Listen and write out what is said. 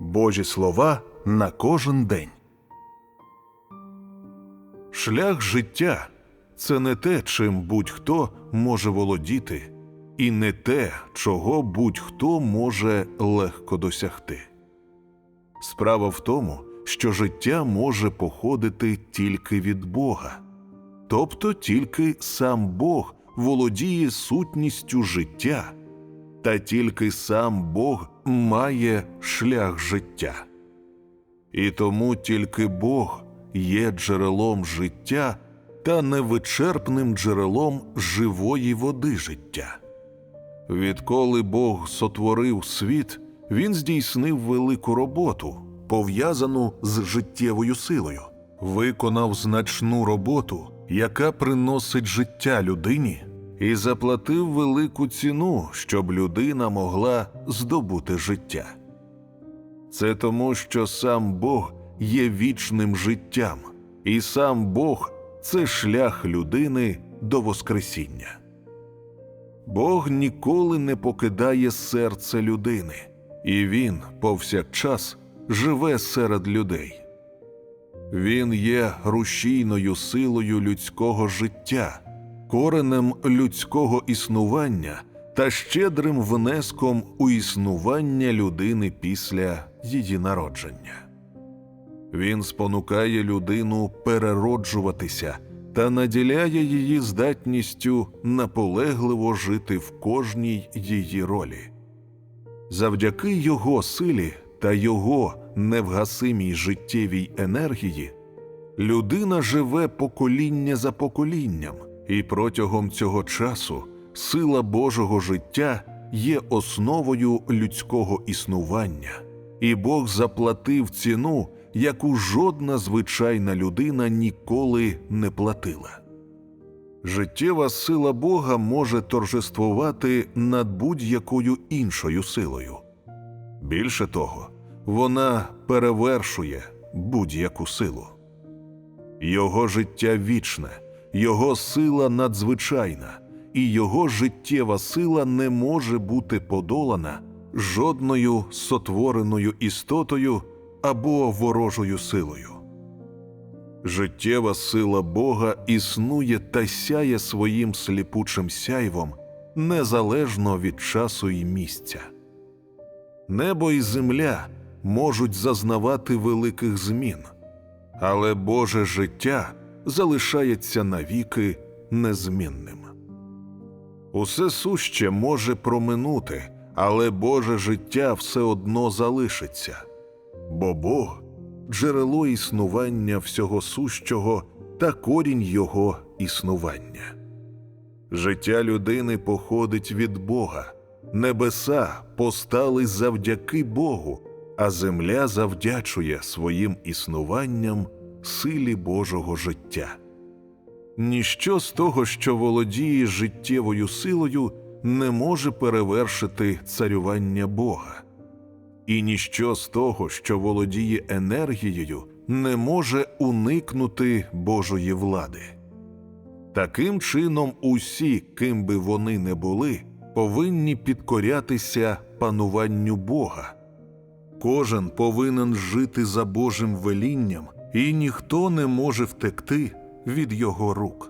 Божі слова на кожен день. Шлях життя це не те, чим будь-хто може володіти, і не те, чого будь-хто може легко досягти. Справа в тому, що життя може походити тільки від Бога, тобто тільки сам Бог володіє сутністю життя, та тільки сам Бог має шлях життя. І тому тільки Бог є джерелом життя та невичерпним джерелом живої води життя. Відколи Бог сотворив світ, він здійснив велику роботу, пов'язану з життєвою силою, виконав значну роботу, яка приносить життя людині, і заплатив велику ціну, щоб людина могла здобути життя. Це тому, що сам Бог є вічним життям, і сам Бог це шлях людини до Воскресіння. Бог ніколи не покидає серце людини, і Він повсякчас живе серед людей. Він є рушійною силою людського життя, коренем людського існування та щедрим внеском у існування людини після її народження. Він спонукає людину перероджуватися та наділяє її здатністю наполегливо жити в кожній її ролі. Завдяки його силі та його невгасимій життєвій енергії людина живе покоління за поколінням, і протягом цього часу сила Божого життя є основою людського існування, і Бог заплатив ціну, яку жодна звичайна людина ніколи не платила. Життєва сила Бога може торжествувати над будь-якою іншою силою. Більше того, вона перевершує будь-яку силу. Його життя вічне, його сила надзвичайна, і його життєва сила не може бути подолана жодною сотвореною істотою або ворожою силою. Життєва сила Бога існує та сяє своїм сліпучим сяйвом незалежно від часу і місця. Небо і земля можуть зазнавати великих змін, але Боже життя залишається навіки незмінним. Усе суще може проминути, але Боже життя все одно залишиться, бо Бог джерело існування всього сущого та корінь його існування. Життя людини походить від Бога, небеса постали завдяки Богу, а земля завдячує своїм існуванням силі Божого життя. Ніщо з того, що володіє життєвою силою, не може перевершити царювання Бога, і ніщо з того, що володіє енергією, не може уникнути Божої влади. Таким чином, усі, ким би вони не були, повинні підкорятися пануванню Бога. Кожен повинен жити за Божим велінням, і ніхто не може втекти від його рук.